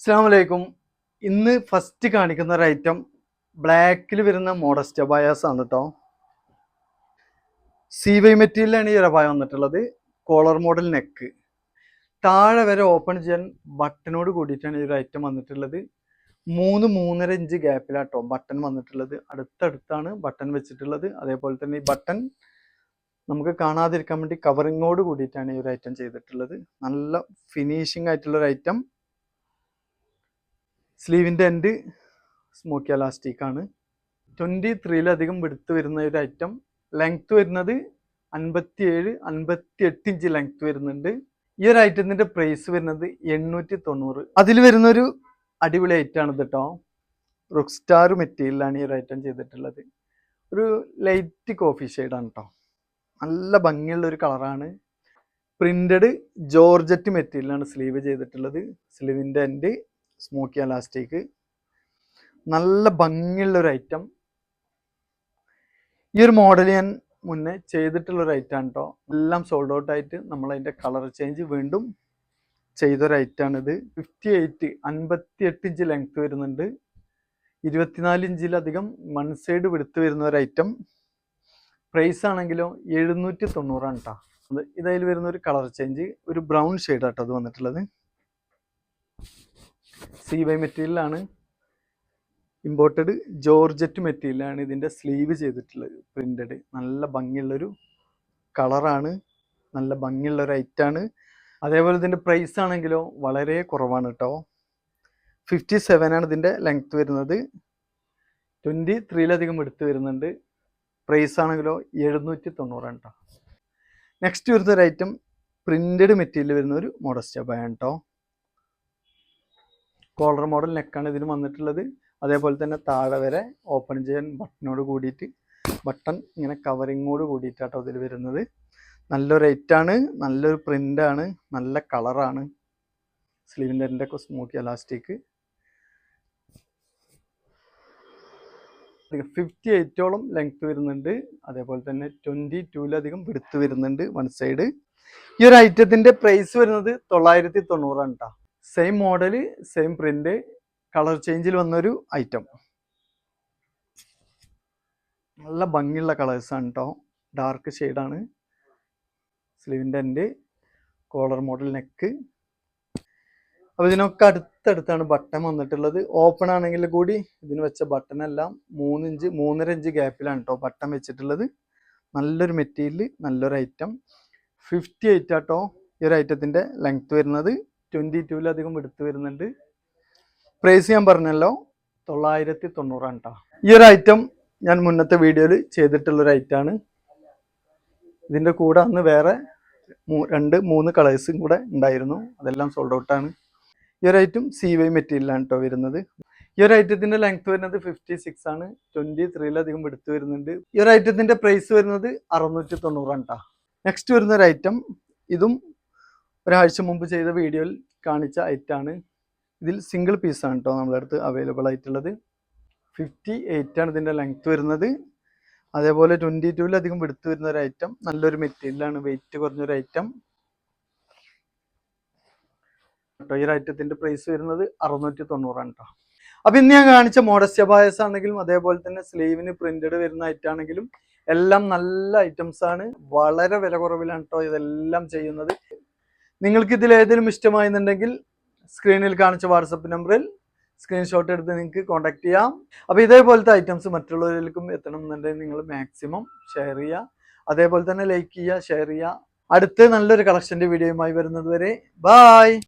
അസ്സാമലൈക്കും ഇന്ന് ഫസ്റ്റ് കാണിക്കുന്ന ഒരു ഐറ്റം ബ്ലാക്കിൽ വരുന്ന മോഡസ്റ്റ് അബായാസ് ആണ് കേട്ടോ സി വൈ മെറ്റീരിയലാണ് ഈ അബായ വന്നിട്ടുള്ളത്. കോളർ മോഡൽ നെക്ക് താഴെ വരെ ഓപ്പൺ ചെയ്യാൻ ബട്ടനോട് കൂടിയിട്ടാണ് ഈ ഒരു ഐറ്റം വന്നിട്ടുള്ളത്. മൂന്ന് മൂന്നര ഇഞ്ച് ഗ്യാപ്പിലാട്ടോ ബട്ടൺ വന്നിട്ടുള്ളത്. അടുത്തടുത്താണ് ബട്ടൺ വെച്ചിട്ടുള്ളത്. അതേപോലെ തന്നെ ഈ ബട്ടൺ നമുക്ക് കാണാതിരിക്കാൻ വേണ്ടി കവറിങ്ങോട് കൂടിയിട്ടാണ് ഈ ഒരു ഐറ്റം ചെയ്തിട്ടുള്ളത്. നല്ല ഫിനിഷിംഗ് ആയിട്ടുള്ള ഒരു ഐറ്റം സ്ലീവിന്റെ എൻഡ് സ്മോക്കി ആണ്. ട്വന്റി ത്രീയിലധികം വിടുത്ത് വരുന്ന ഒരു ഐറ്റം ലെങ്ത്ത് വരുന്നത് അൻപത്തി ഏഴ് അൻപത്തി എട്ട് ഇഞ്ച് ലെങ്ത്ത് വരുന്നുണ്ട്. ഈ ഒരു ഐറ്റത്തിന്റെ പ്രൈസ് വരുന്നത് എണ്ണൂറ്റി തൊണ്ണൂറ് അതിൽ വരുന്നൊരു അടിപൊളി ഐറ്റമാണ് ഇത് കേട്ടോ റോക്ക് സ്റ്റാർ മെറ്റീരിയലാണ് ഈ ഒരു ഐറ്റം ചെയ്തിട്ടുള്ളത്. ഒരു ലൈറ്റ് കോഫി ഷെയ്ഡാണ് കേട്ടോ നല്ല ഭംഗിയുള്ള ഒരു കളറാണ് പ്രിന്റഡ് ജോർജറ്റ് മെറ്റീരിയലാണ് സ്ലീവ് ചെയ്തിട്ടുള്ളത്. സ്ലീവിന്റെ എൻഡ് സ്മോക്കി അലാസ്റ്റിക് നല്ല ഭംഗിയുള്ള ഒരു ഐറ്റം ഈ ഒരു മോഡൽ ഞാൻ മുന്നേ ചെയ്തിട്ടുള്ളൊരു ഐറ്റം ആണ് കേട്ടോ എല്ലാം സോൾഡ് ഔട്ട് ആയിട്ട് നമ്മൾ അതിന്റെ കളർ ചേഞ്ച് വീണ്ടും ചെയ്തൊരു ഐറ്റാണിത് ഫിഫ്റ്റി എയ്റ്റ് അൻപത്തി എട്ട് ഇഞ്ച് ലെങ്ത് വരുന്നുണ്ട്. ഇരുപത്തിനാല് ഇഞ്ചിലധികം വൺ സൈഡ് വിടുത്ത് വരുന്ന ഒരു ഐറ്റം പ്രൈസ് ആണെങ്കിലോ എഴുന്നൂറ്റി തൊണ്ണൂറാണ് കേട്ടോ അത് ഇതായി വരുന്ന ഒരു കളർ ചേഞ്ച് ഒരു ബ്രൗൺ ഷെയ്ഡാട്ടോ അത് വന്നിട്ടുള്ളത്. സി വൈ മെറ്റീരിയലാണ് ഇമ്പോർട്ടഡ് ജോർജറ്റ് മെറ്റീരിയലാണ് ഇതിന്റെ സ്ലീവ് ചെയ്തിട്ടുള്ളത്. പ്രിന്റഡ് നല്ല ഭംഗിയുള്ളൊരു കളറാണ് നല്ല ഭംഗിയുള്ളൊരു ഐറ്റാണ് അതേപോലെ ഇതിന്റെ പ്രൈസ് ആണെങ്കിലോ വളരെ കുറവാണ് കേട്ടോ ഫിഫ്റ്റി സെവൻ ആണ് ഇതിന്റെ ലെങ്ത് വരുന്നത്. ട്വന്റി ത്രീയിലധികം എടുത്ത് വരുന്നുണ്ട്. പ്രൈസ് ആണെങ്കിലോ എഴുന്നൂറ്റി തൊണ്ണൂറാണ് കേട്ടോ നെക്സ്റ്റ് വരുന്ന ഒരു ഐറ്റം പ്രിന്റഡ് മെറ്റീരിയൽ വരുന്ന ഒരു മോഡസ്റ്റ് അബായാണ് കേട്ടോ കോളർ മോഡൽ നെക്കാണ് ഇതിന് വന്നിട്ടുള്ളത്. അതേപോലെ തന്നെ താഴെ വരെ ഓപ്പൺ ചെയ്യാൻ ബട്ടണോട് കൂടിയിട്ട് ബട്ടൺ ഇങ്ങനെ കവറിങ്ങോട് കൂടിയിട്ടാട്ടോ ഇതിൽ വരുന്നത്. നല്ലൊരു റേറ്റാണ് നല്ലൊരു പ്രിന്റാണ് നല്ല കളറാണ് സ്ലീവിന്റെ എന്റെ ഒക്കെ സ്മൂക്കി അലാസ്റ്റിക് ഫിഫ്റ്റി എയ്റ്റോളം ലെങ്ത് വരുന്നുണ്ട്. അതേപോലെ തന്നെ ട്വന്റി ടൂലധികം വിടുത്ത് വരുന്നുണ്ട് വൺ സൈഡ് ഈ ഒരു ഐറ്റത്തിന്റെ പ്രൈസ് വരുന്നത് തൊള്ളായിരത്തി തൊണ്ണൂറാണ് കേട്ടോ same model same print colour ചേഞ്ചിൽ വന്നൊരു ഐറ്റം നല്ല ഭംഗിയുള്ള കളേഴ്സാണ് കേട്ടോ ഡാർക്ക് ഷെയ്ഡാണ് സ്ലീവിന്റെ എന്റെ കോളർ മോഡൽ നെക്ക് അപ്പോൾ ഇതിനൊക്കെ അടുത്തടുത്താണ് ബട്ടൺ വന്നിട്ടുള്ളത്. ഓപ്പൺ ആണെങ്കിൽ കൂടി ഇതിന് വെച്ച ബട്ടൺ എല്ലാം മൂന്നിഞ്ച് മൂന്നര ഇഞ്ച് ഗ്യാപ്പിലാണ് കേട്ടോ ബട്ടൺ വെച്ചിട്ടുള്ളത്. നല്ലൊരു മെറ്റീരിയൽ നല്ലൊരു ഐറ്റം ഫിഫ്റ്റി എയ്റ്റ് ആട്ടോ ഈ ഒരു ഐറ്റത്തിന്റെ ലെങ്ത് വരുന്നത്. ട്വന്റി ടൂവിലധികം എടുത്തു വരുന്നുണ്ട്. പ്രൈസ് ഞാൻ പറഞ്ഞല്ലോ തൊള്ളായിരത്തി തൊണ്ണൂറാണ് കേട്ടോ ഈ ഒരു ഐറ്റം ഞാൻ മുന്നത്തെ വീഡിയോയിൽ ചെയ്തിട്ടുള്ളൊരു ഐറ്റമാണ് ഇതിന്റെ കൂടെ അന്ന് വേറെ രണ്ട് മൂന്ന് കളേഴ്സും കൂടെ ഉണ്ടായിരുന്നു. അതെല്ലാം സോൾഡ് ഔട്ടാണ് ഈ ഒരു ഐറ്റം സി വൈ മെറ്റീരിയലാണ് കേട്ടോ വരുന്നത്. ഈ ഒരു ഐറ്റത്തിന്റെ ലെങ്ത് വരുന്നത് ഫിഫ്റ്റി സിക്സ് ആണ് ട്വന്റി ത്രീയിലധികം എടുത്തു വരുന്നുണ്ട്. ഈ ഒരു ഐറ്റത്തിന്റെ പ്രൈസ് വരുന്നത് അറുന്നൂറ്റി തൊണ്ണൂറാണ് കേട്ടോ നെക്സ്റ്റ് വരുന്ന ഒരു ഐറ്റം ഇതും ഒരാഴ്ച മുമ്പ് ചെയ്ത വീഡിയോയിൽ കാണിച്ച ഐറ്റാണ്. ഇതിൽ സിംഗിൾ പീസാണ് കേട്ടോ നമ്മുടെ അടുത്ത് അവൈലബിൾ ആയിട്ടുള്ളത്. ഫിഫ്റ്റി ആണ് ഇതിന്റെ ലെങ്ത് വരുന്നത്. അതേപോലെ ട്വന്റി ടൂവിലധികം വെടുത്ത് വരുന്ന ഒരു ഐറ്റം നല്ലൊരു മെറ്റീരിയലാണ് വെയിറ്റ് കുറഞ്ഞൊരു ഐറ്റം കേട്ടോ ഈ ഐറ്റത്തിന്റെ പ്രൈസ് വരുന്നത് അറുന്നൂറ്റി തൊണ്ണൂറാണ് കേട്ടോ അപ്പം ഇന്ന് ഞാൻ കാണിച്ച മോഡസ്റ്റ് ബായസ് ആണെങ്കിലും അതേപോലെ തന്നെ സ്ലീവിന് പ്രിന്റഡ് വരുന്ന ഐറ്റാണെങ്കിലും എല്ലാം നല്ല ഐറ്റംസ് ആണ്. വളരെ വില കുറവിലാണ് കേട്ടോ ഇതെല്ലാം ചെയ്യുന്നത്. നിങ്ങൾക്ക് ഇതിൽ ഏതെങ്കിലും ഇഷ്ടമായിരുന്നുണ്ടെങ്കിൽ സ്ക്രീനിൽ കാണിച്ച വാട്സപ്പ് നമ്പറിൽ സ്ക്രീൻഷോട്ട് എടുത്ത് നിങ്ങൾക്ക് കോൺടാക്ട് ചെയ്യാം. അപ്പോൾ ഇതേപോലത്തെ ഐറ്റംസ് മറ്റുള്ളവരിലേക്കും എത്തണം എന്നുണ്ടെങ്കിൽ നിങ്ങൾ മാക്സിമം ഷെയർ ചെയ്യുക. അതേപോലെ തന്നെ ലൈക്ക് ചെയ്യുക ഷെയർ ചെയ്യുക. അടുത്ത നല്ലൊരു കളക്ഷന്റെ വീഡിയോയുമായി വരുന്നത് വരെ. ബായ്